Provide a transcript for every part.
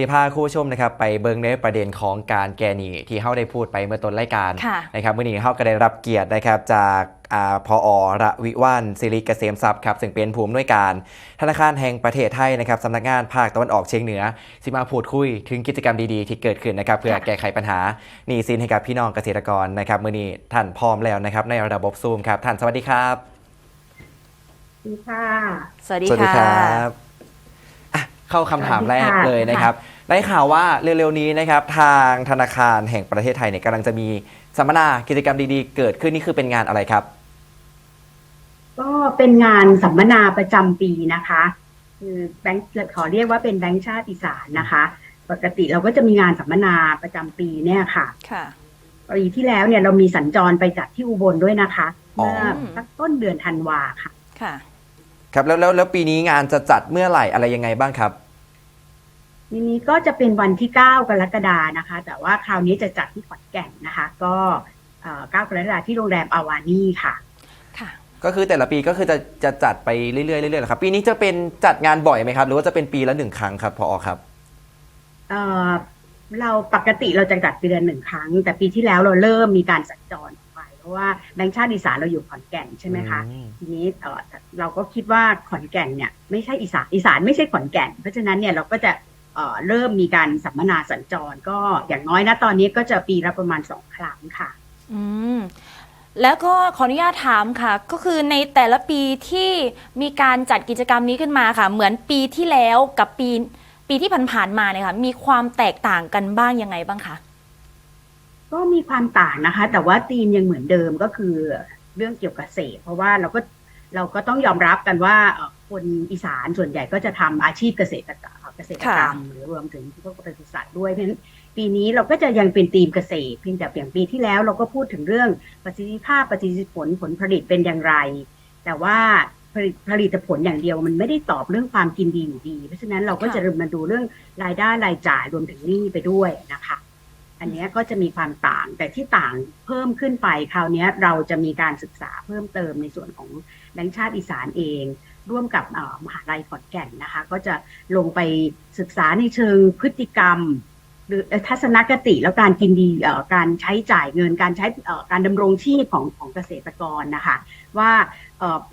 สีพาคู่ชมนะครับไปเบิงในประเด็นของการแกหนีที่เฮาได้พูดไปเมื่อต้นรายการค่ะนะครับมื่อนี้เฮาก็ได้รับเกียรตินะครับจากอาพอระวิวันศิริเกษมทรัพย์ครับซึ่งเป็นผู้อำนวยการธนาคารแห่งประเทศไทยนะครับสำนักงานภาคตะวันออกเฉียงเหนือสิมาพูดคุยถึงกิจกรรมดีๆ ที่เกิดขึ้นนะครับเพื่อค่ะแก้ไขปัญหาหนี้สินให้กับพี่น้องเกษตรกรนะครับมื่อนี้ท่านพร้อมแล้วนะครับในระบบซูมครับท่านสวัสดีครับ สวัสดีค่ะ สวัสดีสวัสดีค่ะครับอะ เข้าคำถามแรกสวัสดีค่ะเลยนะครับ ได้ข่าวว่าเร็วๆนี้นะครับ ทางธนาคารแห่งประเทศไทยเนี่ยกำลังจะมีสัมมนากิจกรรมดีๆ เกิดขึ้นนี่คือเป็นงานอะไรครับ ก็เป็นงานสัมมนาประจำปีนะคะ คือแบงค์ขอเรียกว่าเป็นแบงค์ชาติอีสานนะคะ ปกติเราก็จะมีงานสัมมนาประจำปีเนี่ยค่ะค่ะปีที่แล้วเนี่ยเรามีสัญจรไปจัดที่อุบลด้วยนะคะอ๋อเมื่อสักต้นเดือนธันวาค่ะ ค่ะ ครับแล้วแล้วแล้วปีนี้งานจะจัดเมื่อไหร่อะไรยังไงบ้างครับ ทีนี้ก็จะเป็นวันที่ 9 กรกฎานะคะ แต่ว่าคราวนี้จะจัดที่ขอนแก่นนะคะ ก็เอ่อ9กรกฎาที่โรงแรมอาวานี่ค่ะ ค่ะ ก็คือแต่ละปีก็คือจะจะจัดไปเรื่อยๆเรื่อยๆเหรอครับปีนี้จะเป็นจัดงานบ่อยไหมครับ หรือว่าจะเป็นปีละหนึ่งครั้งครับพอครับ เอ่อเราปกติเราจะจัดปีละหนึ่งครั้ง แต่ปีที่แล้วเราเริ่มมีการสัญจรออกไปเพ ราะว่าแบงค์ชาติอีสานเราอยู่ขอนแก่นใช่ไหมคะอืมทีนี้เอ่อเราก็คิดว่าขอนแก่นเนี่ยไม่ใช่อีสานอีสานไม่ใช่ขอนแก่น เพราะฉะนั้นเนี่ยเราก็จะเอ่อเริ่มมีการสัมมนาสัญจรก็อย่างน้อยนะตอนนี้ก็จะปีละประมาณสองครั้งค่ะ อืมแล้วก็ขออนุญาตถามค่ะ ก็คือในแต่ละปีที่มีการจัดกิจกรรมนี้ขึ้นมาค่ะ เหมือนปีที่แล้วกับปีปีที่ผ่านๆมาเนี่ยค่ะมีความแตกต่างกันบ้างยังไงบ้างคะ ก็มีความต่างนะคะ แต่ว่าธีมยังเหมือนเดิมก็คือเรื่องเกี่ยวกับเกษตรเพราะว่าเราก็เราก็ต้องยอมรับกันว่าเอ่อคนอีสานส่วนใหญ่ก็จะทำอาชีพเกษตรกรรมเกษตรกรรมหรือรวมถึงพวกปศุสัตว์ด้วยเพราะฉะนั้นปีนี้เราก็จะยังเป็นธีมเกษตรเพียงแต่อย่างปีที่แล้วเราก็พูดถึงเรื่องประสิทธิภาพประสิทธิผลผลผลิตเป็นอย่างไร แต่ว่าผลิตผลิตผลอย่างเดียวมันไม่ได้ตอบเรื่องความกินดีอยู่ดี เพราะฉะนั้นเราก็ค่ะจะมาดูเรื่องรายได้รายจ่ายรวมถึงหนี้ไปด้วยนะคะ อันนี้ก็จะมีความต่างแต่ที่ต่างเพิ่มขึ้นไปคราวนี้เราจะมีการศึกษาเพิ่มเติมในส่วนของแบงค์ชาติอีสานเอง ร่วมกับมหาลัยขอนแก่นนะคะ ก็จะลงไปศึกษาในเชิงพฤติกรรม หรือทัศนคติแล้วการกินดีการใช้จ่ายเงินการใช้การดำรงชีพของของเกษตรกรนะคะ ว่า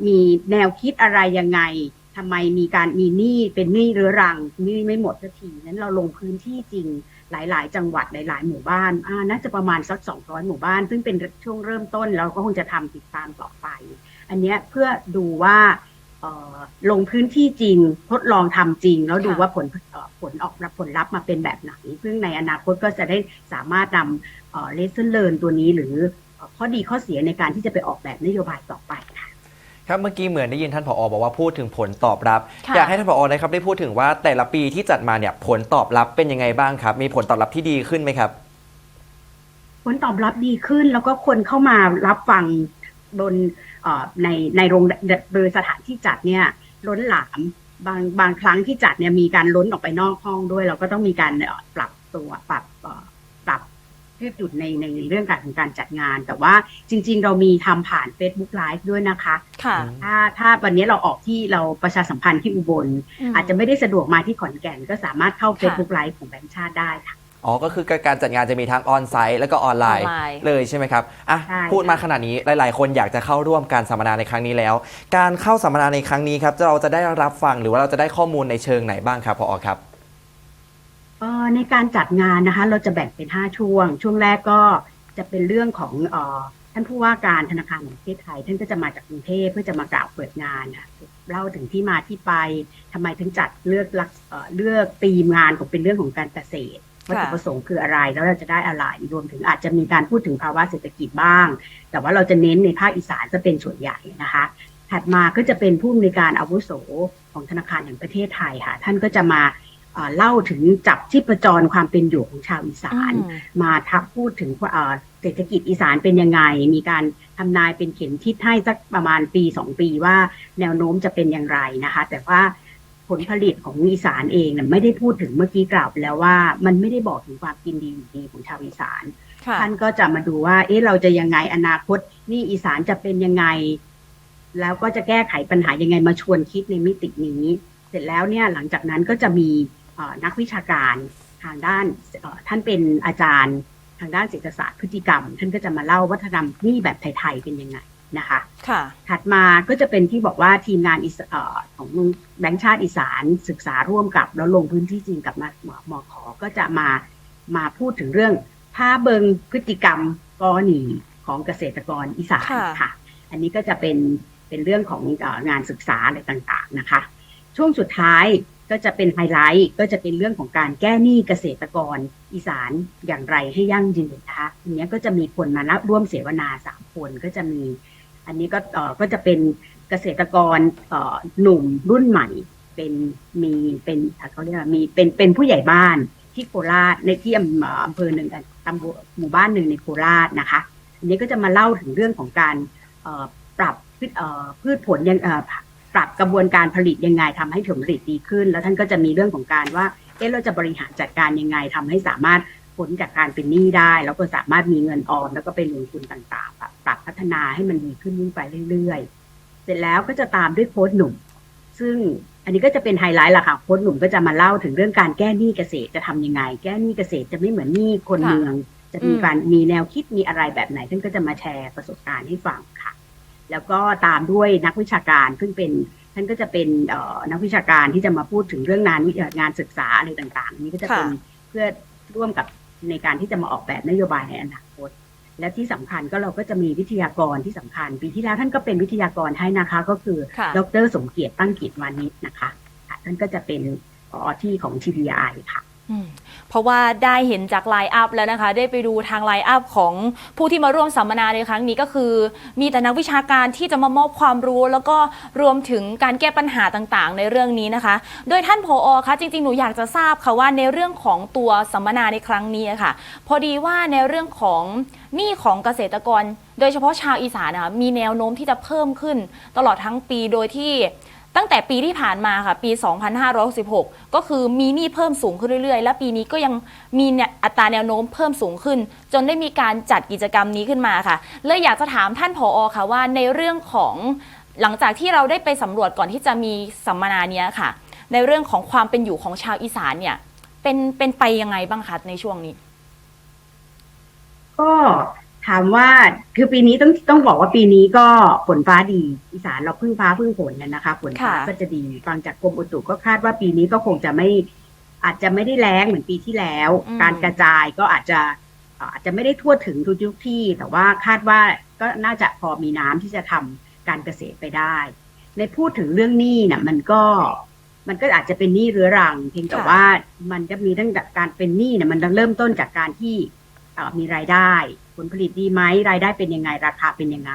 มีแนวคิดอะไรยังไงทำไมมีการมีหนี้เป็นหนี้เรื้อรังหนี้ไม่หมดสักทีนั้นเราลงพื้นที่จริง หลาย ๆ จังหวัดหลาย ๆ หมู่บ้านน่าจะประมาณสัก 200 หมู่บ้าน ซึ่งเป็นช่วงเริ่มต้นเราก็คงจะทำติดตามต่อไป อันนี้เพื่อดูว่าลงพื้นที่จริงทดลองทำจริง แล้วดูว่าผลผลออกรับผลลัพธ์มาเป็นแบบไหน ซึ่งในอนาคตก็จะได้สามารถนำเลสเซอร์เลนตัวนี้หรือข้อดีข้อเสียในการที่จะไปออกแบบนโยบายต่อไป ค่ะครับเมื่อกี้เหมือนได้ยินท่านผอบอกว่าพูดถึงผลตอบรับค่ะอยากให้ท่านผอนะครับได้พูดถึงว่าแต่ละปีที่จัดมาเนี่ยผลตอบรับเป็นยังไงบ้างครับ มีผลตอบรับที่ดีขึ้นไหมครับ ผลตอบรับดีขึ้นแล้วก็คนเข้ามารับฟังบนเอ่อในในโรงโดยสถานที่จัดเนี่ยล้นหลามบางบางครั้งที่จัดเนี่ยมีการล้นออกไปนอกห้องด้วย เราก็ต้องมีการเอ่อปรับตัวปรับเอ่อป รับยืดหยุ่นในในเรื่องการของการจัดงาน แต่ว่าจริง ๆ เรามีทำผ่าน Facebook Live ด้วยนะคะ ค่ะ ถ้าถ้าวันนี้เราออกที่เราประชาสัมพันธ์ที่อุบลมอาจจะไม่ได้สะดวกมาที่ขอนแก่น ก็สามารถเข้าค่ะ Facebook Live ของแบงค์ชาติได้ค่ะอ๋อ ก็คือการจัดงานจะมีทั้งออนไซต์แล้วก็ออนไลน์ออนไลน์ เลยใช่ไหมครับ อะใช่พูดมาขนาดนี้หลาย ๆ คนอยากจะเข้าร่วมการสัมมนาในครั้งนี้แล้ว การเข้าสัมมนาในครั้งนี้ครับเราจะได้รับฟังหรือว่าเราจะได้ข้อมูลในเชิงไหนบ้างครับพอครับ ออในการจัดงานนะคะ เราจะแบ่งเป็น 5 ช่วง ช่วงแรกก็จะเป็นเรื่องของเออท่านผู้ว่าการธนาคารแห่งประเทศไทย ท่านก็จะมาจากกรุงเทพเพื่อจะมากล่าวเปิดงานค่ะเล่าถึงที่มาที่ไปทำไมถึงจัดเลือกลักษเอ่อเลือกธีมงานของเป็นเรื่องของการเกษตรวัตถุประสงค์คืออะไรแล้วเราจะได้อะไรรวมถึงอาจจะมีการพูดถึงภาวะเศรษฐกิจบ้าง แต่ว่าเราจะเน้นในภาคอีสานจะเป็นส่วนใหญ่นะคะ ถัดมาก็จะเป็นผู้อำนวยการอาวุโสของธนาคารแห่งประเทศไทยค่ะ ท่านก็จะมา เอ่อเล่าถึงจับชีพจรความเป็นอยู่ของชาวอีสานอืมมาทักพูดถึงว่าเอ่อเศรษฐกิจอีสานเป็นยังไง มีการทำนายเป็นเข็มทิศให้สักประมาณปีสองปีว่าแนวโน้มจะเป็นอย่างไรนะคะ แต่ว่าผลผลิตของอีสานเองเนี่ยไม่ได้พูดถึงเมื่อกี้กล่าวไปแล้วว่า มันไม่ได้บอกถึงความกินดีอยู่ดีของชาวอีสานค่ะท่านก็จะมาดูว่าเอ๊ะเราจะยังไงอนาคต นี่อีสานจะเป็นยังไง แล้วก็จะแก้ไขปัญหายังไงมาชวนคิดในมิตินี้ เสร็จแล้วเนี่ยหลังจากนั้นก็จะมีเอ่อ นักวิชาการทางด้านเอ่อท่านเป็นอาจารย์ทางด้านเศรษฐศาสตร์พฤติกรรม ท่านก็จะมาเล่าวัฒนธรรมหนี้แบบไทย ๆ เป็นยังไงนะคะค่ะถัดมาก็จะเป็นที่บอกว่าทีมงานอิสเอ่อของแบงค์ชาติอีสานศึกษาร่วมกับ แล้วลงพื้นที่จริงกับมหมอมอขอก็จะมามาพูดถึงเรื่องผ้าเบิงพฤติกรรมกอหนีของเกษตรกรอีสานค่ะค่ะ อันนี้ก็จะเป็นเป็นเรื่องของเอองานศึกษาอะไรต่างๆนะคะ ช่วงสุดท้าย ก็จะเป็นไฮไลท์ก็จะเป็นเรื่องของการแก้หนี้เกษตรกรอีสานอย่างไรให้ยั่งยืนนะคะอันนี้ก็จะมีคนมารับร่วมเสวนาสามคนก็จะมี อันนี้ก็เออก็จะเป็นเกษตรกรเออหนุ่มรุ่นใหม่ เป็นมีเป็นเขาเรียกว่ามีเป็นเป็นผู้ใหญ่บ้านที่โคราชในที่อำเภอหนึ่งตำบลหมู่บ้านหนึ่งในโคราชนะคะอันนี้ก็จะมาเล่าถึงเรื่องของการปรับพืชพืชผลยังเปรับกระบวนการผลิตยังไงทำให้ผลผลิตดีขึ้น แล้วท่านก็จะมีเรื่องของการว่าเอ๊ะเราจะบริหารจัดการยังไงทำให้สามารถพ้นจากการเป็นหนี้ได้ แล้วก็สามารถมีเงินออมแล้วก็ไปลงทุนต่างๆปรับปรับพัฒนาให้มันดีขึ้นยิ่งไปเรื่อยๆ เสร็จแล้วก็จะตามด้วยโค้ดหนุ่ม ซึ่งอันนี้ก็จะเป็นไฮไลท์ล่ะค่ะโค้ดหนุ่มก็จะมาเล่าถึงเรื่องการแก้หนี้เกษตรจะทำยังไง แก้หนี้เกษตรจะไม่เหมือนหนี้คนค่ะเมือง จะมีการมีแนวคิดมีอะไรแบบไหนท่านก็จะมาแชร์ประสบการณ์ให้ฟังค่ะ แล้วก็ตามด้วยนักวิชาการซึ่งเป็นท่านก็จะเป็นเอ่อนักวิชาการที่จะมาพูดถึงเรื่องงานวิเอ่องานศึกษาอะไรต่างๆอันนี้ก็จะเป็นค่ะเพื่อร่วมกับในการที่จะมาออกแบบนโยบายในอนาคต และที่สำคัญก็เราก็จะมีวิทยากรที่สำคัญ ปีที่แล้วท่านก็เป็นวิทยากรให้นะคะ ก็คือค่ะดรสมเกียรติตั้งกิจวานิชนะคะค่ะท่านก็จะเป็นผอที่ของ TPI ค่ะอืม เพราะว่าได้เห็นจากไลน์อัพแล้วนะคะ ได้ไปดูทางไลน์อัพของผู้ที่มาร่วมสัมมนาในครั้งนี้ก็คือ มีแต่นักวิชาการที่จะมามอบความรู้ แล้วก็รวมถึงการแก้ปัญหาต่างๆ ในเรื่องนี้นะคะ โดยท่านผอคะจริงๆ หนูอยากจะทราบค่ะว่าในเรื่องของตัวสัมมนาในครั้งนี้ะค่ะ พอดีว่าในเรื่องของหนี้ของเกษตรกร โดยเฉพาะชาวอีสานนะคะมีแนวโน้มที่จะเพิ่มขึ้นตลอดทั้งปีโดยที่ ตั้งแต่ปีที่ผ่านมาค่ะ ปี 2566 ก็คือมีหนี้เพิ่มสูงขึ้นเรื่อยๆ และปีนี้ก็ยังมีอัตราแนวโน้มเพิ่มสูงขึ้น จนได้มีการจัดกิจกรรมนี้ขึ้นมาค่ะเลยอยากจะถามท่านผอค่ะว่าในเรื่องของหลังจากที่เราได้ไปสำรวจก่อนที่จะมีสัมมนาเนี้ยค่ะ ในเรื่องของความเป็นอยู่ของชาวอีสานเนี่ยเป็นเป็นไปยังไงบ้างคะในช่วงนี้ ก็ ถามว่าคือปีนี้ต้องต้องบอกว่าปีนี้ก็ฝนฟ้าดี อีสานเราพึ่งฟ้าพึ่งฝนกันนะคะฝนฟ้าค่ะก็จะดีฟังจากกรมอุตุก็คาดว่าปีนี้ก็คงจะไม่ อาจจะไม่ได้แรงเหมือนปีที่แล้วอืมการกระจายก็อาจจะเอ่ออาจจะไม่ได้ทั่วถึงทุกทุกที่ แต่ว่าคาดว่าก็น่าจะพอมีน้ำที่จะทำการเกษตรไปได้ ในพูดถึงเรื่องหนี้น่ะ มันก็มันก็อาจจะเป็นหนี้เรื้อรัง เพียงแต่ค่ะว่ามันจะมีตั้งแต่การเป็นหนี้เนี่ยมันเริ่มต้นจากการที่เอ่อมีรายได้ ผลผลิตดีไหมรายได้เป็นยังไง ราคาเป็นยังไง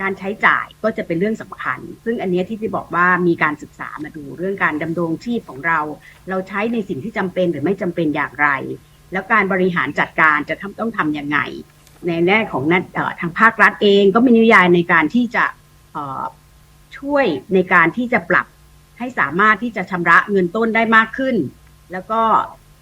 การใช้จ่ายก็จะเป็นเรื่องสำคัญ ซึ่งอันนี้ที่จะบอกว่ามีการศึกษามาดูเรื่องการดำรงชีพของเรา เราใช้ในสิ่งที่จำเป็นหรือไม่จำเป็นอย่างไร แล้วการบริหารจัดการจะทำต้องทํำยังไง ในแง่ของนัเอ่อทางภาครัฐเองก็มีนโยบายในการที่จะช่วยในการที่จะปรับให้สามารถที่จะชำระเงินต้นได้มากขึ้น แล้วก็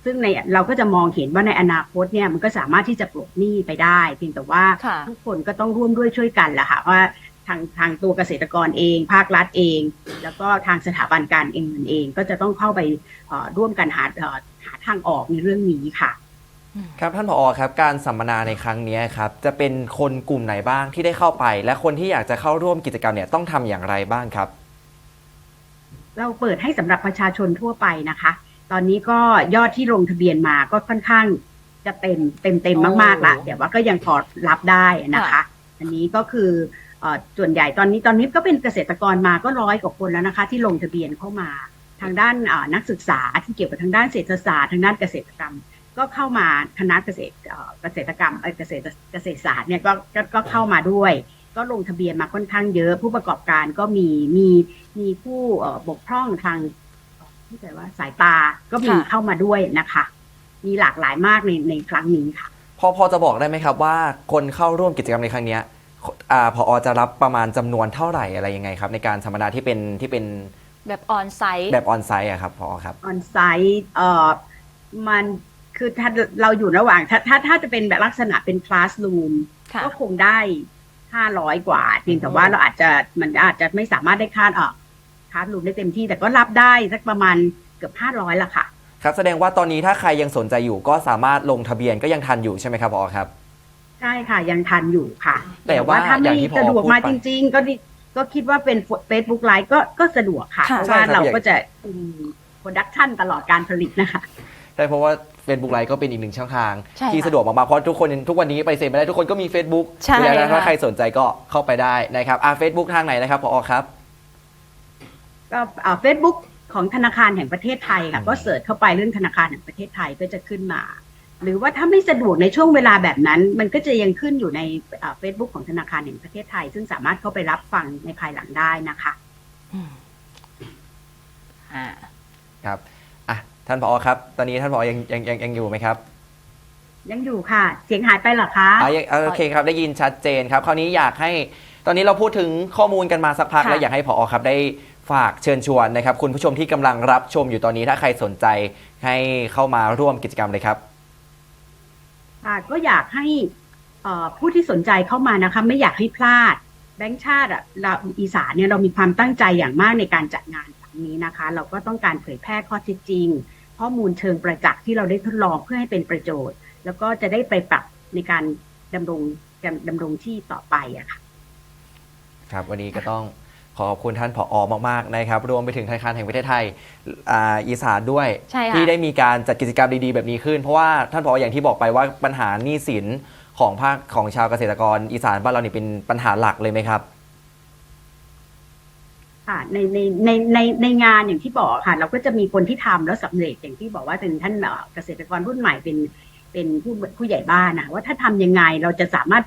ซึ่งในเราก็จะมองเห็นว่าในอนาคตเนี่ยมันก็สามารถที่จะปลดหนี้ไปได้ เพียงแต่ว่าค่ะทุกคนก็ต้องร่วมด้วยช่วยกันแหละค่ะว่าทางทางตัวเกษตรกรเอง ภาครัฐเอง แล้วก็ทางสถาบันการเงินเองก็จะต้องเข้าไปเอ่อร่วมกันหาเอ่อหาทางออกในเรื่องนี้ค่ะ ครับท่านผอครับการสัมมนาในครั้งนี้ครับจะเป็นคนกลุ่มไหนบ้างที่ได้เข้าไป และคนที่อยากจะเข้าร่วมกิจกรรมเนี่ยต้องทำอย่างไรบ้างครับ เราเปิดให้สำหรับประชาชนทั่วไปนะคะ ตอนนี้ก็ยอดที่ลงทะเบียนมาก็ค่อนข้างจะเต็มเต็มเต็มมากๆละโอ้เดี๋ยวว่าก็ยังพอรับได้นะคะค่ะอันนี้ก็คือเอ่อส่วนใหญ่ตอนนี้ตอนนี้ก็เป็นเกษตรกรมาก็ร้อยกว่าคนแล้วนะคะ ที่ลงทะเบียนเข้ามาทางด้านเอ่อนักศึกษาที่เกี่ยวกับทางด้านเศรษฐศาสตร์ทางด้านเกษตรกรรม ก็เข้ามาคณะเกษตรเอ่อเกษตรกรรมเอ่อเกษตรเกษตรศาสตร์เนี่ยก็ก็ก็เข้ามาด้วย ก็ลงทะเบียนมาค่อนข้างเยอะ ผู้ประกอบการก็มีมีมีผู้เอ่อบกพร่องทาง ที่แต่ว่าสายตาก็มีค่ะ เข้ามาด้วยนะคะ มีหลากหลายมากในในครั้งนี้ค่ะ พอพอจะบอกได้ไหมครับว่าคนเข้าร่วมกิจกรรมในครั้งเนี้ยอ่าพอจะรับประมาณจำนวนเท่าไหร่อะไรยังไงครับ ในการสัมมนาที่เป็นที่เป็นแบบออนไซต์แบบออนไซต์อะครับพอครับ ออนไซต์เอ่อมันคือถ้าเราอยู่ระหว่างถ้าถ้าถ้าจะเป็นแบบลักษณะเป็นคลาสรูม ค่ะ ก็คงได้ห้าร้อยกว่าเพียงแต่ว่าเราอาจจะมันอาจจะไม่สามารถได้คาดเออ คลาสรูมได้เต็มที่แต่ก็รับได้สักประมาณเกือบห้าร้อยละค่ะครับแสดงว่าตอนนี้ถ้าใครยังสนใจอยู่ก็สามารถลงทะเบียนก็ยังทันอยู่ใช่ไหมครับพอครับ ใช่ค่ะยังทันอยู่ค่ะ แต่ว่าถ้าอไม่ย่างที่ผอสะดวกพูดมาไปจริง ๆ ก็ดิก็คิดว่าเป็น Facebook ไลฟ์ก็ก็สะดวกค่ะค่ะเพราะใช่ว่าครับเราอย่างก็จะโปรดักชันตลอดการผลิตนะคะใช่เพราะว่า Facebook ไลฟ์ก็เป็นอีกหนึ่งช่องทางใช่ที่ค่ะสะดวกมากๆเพราะทุกคนทุกวันนี้ไปเซ็นไม่ได้ทุกคนก็มี Facebook ใช่อยู่แล้วนะค่ะถ้าใครสนใจก็เข้าไปได้นะครับอ่าเฟซบุ๊กทางไหนนะครับพอครับ ก็เฟซบุ๊กของธนาคารแห่งประเทศไทยค่ะอืมก็เสิร์ชเข้าไปเรื่องธนาคารแห่งประเทศไทยก็จะขึ้นมา หรือว่าถ้าไม่สะดวกในช่วงเวลาแบบนั้น มันก็จะยังขึ้นอยู่ในเฟซบุ๊กของธนาคารแห่งประเทศไทย ซึ่งสามารถเข้าไปรับฟังในภายหลังได้นะคะอืมอ่าครับอะท่านผอครับ ตอนนี้ท่านผอยังยังยังยังอยู่ไหมครับยังอยู่ค่ะ เสียงหายไปเหรอคะอะยังอะโอเคครับได้ยินชัดเจนครับ คราวนี้อยากให้ ตอนนี้เราพูดถึงข้อมูลกันมาสักพักค่ะแล้วอยากให้ผอครับได้ ฝากเชิญชวนนะครับ คุณผู้ชมที่กำลังรับชมอยู่ตอนนี้ถ้าใครสนใจให้เข้ามาร่วมกิจกรรมเลยครับ ค่ะก็อยากให้เอ่อผู้ที่สนใจเข้ามานะคะ ไม่อยากให้พลาด แบงค์ชาติอะเราอีสานเนี่ยเรามีความตั้งใจอย่างมากในการจัดงานครั้งนี้นะคะ เราก็ต้องการเผยแพร่ข้อเท็จจริง ข้อมูลเชิงประจักษ์ที่เราได้ทดลองเพื่อให้เป็นประโยชน์ แล้วก็จะได้ไปปรับในการดำรงดำรงที่ต่อไปอะค่ะ ครับ วันนี้ก็ต้อง ขอขอบคุณท่านผอมากๆนะครับ รวมไปถึงธนาคารแห่งประเทศไทยอ่าอีสานด้วย ใช่ค่ะ ที่ได้มีการจัดกิจกรรมดีๆ แบบนี้ขึ้น เพราะว่าท่านผออย่างที่บอกไปว่าปัญหาหนี้สินของภาคของชาวเกษตรกรอีสานบ้านเรานี่เป็นปัญหาหลักเลยไหมครับ ค่ะในในในในในงานอย่างที่บอกค่ะ เราก็จะมีคนที่ทำแล้วสำเร็จอย่างที่บอกว่าเป็นท่านเอ่อเกษตรกรรุ่นใหม่เป็นเป็นผู้ผู้ใหญ่บ้านนะว่าถ้าทำยังไงเราจะสามารถ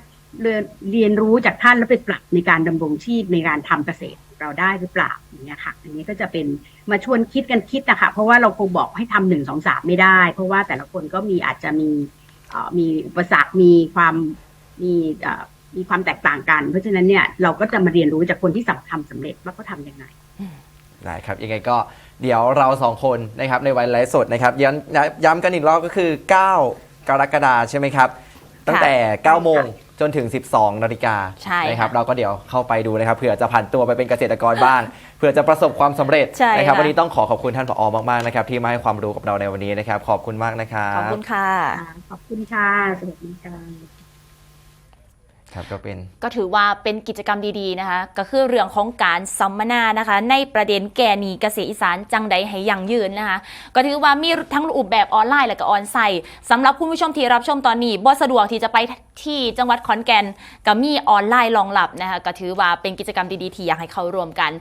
เรียนรู้จากท่านแล้วไปปรับในการดำรงชีพในการทำเกษตรเราได้หรือเปล่าอย่างเงี้ยค่ะ อันนี้ก็จะเป็นมาชวนคิดกันคิดนะคะเพราะว่าเราคงบอกให้ทำหนึ่งสองสามไม่ได้ เพราะว่าแต่ละคนก็มีอาจจะมีมีอุปสรรคมีความมีมีความแตกต่างกัน เพราะฉะนั้นเนี่ยเราก็จะมาเรียนรู้จากคนที่สำทำสำเร็จว่าเขาทำยังไงได้ครับยังไงก็เดี๋ยวเราสองคนนะครับในวันไลฟ์สดนะครับย้ำย้ำกันอีกรอบก็คือ 9 กรกฎาคมใช่ไหมครับ ตั้งแต่ 9 โมงจนถึง 12 นาฬิกาใช่นะครับค่ะเราก็เดี๋ยวเข้าไปดูนะครับเผื่อจะผ่านตัวไปเป็นเกษตรกรบ้างเผื่อจะประสบความสำเร็จใช่นะครับค่ะ วันนี้ต้องขอขอบคุณท่านผอมากๆนะครับที่มาให้ความรู้กับเราในวันนี้นะครับขอบคุณมากนะครัขอบบคุณค่ะค่ะ ขอบคุณค่ะ สวัสดีค่ะ ครับก็เป็นก็ถือว่าเป็นกิจกรรมดีๆนะคะก็คือเรื่องของการสัมมนานะคะ ในประเด็นแก่นีเกษตรอีสานจังใดให้ยั่งยืนนะคะ ก็ถือว่ามีทั้งรูปแบบออนไลน์และก็ออนไซต์สำหรับคุณผู้ชมที่รับชมตอนนี้บ่สะดวกที่จะไปที่จังหวัดขอนแก่นก็มีออนไลน์รองรับนะคะก็ถือว่าเป็นกิจกรรมดีๆที่อยากให้เข้าร่วมกัน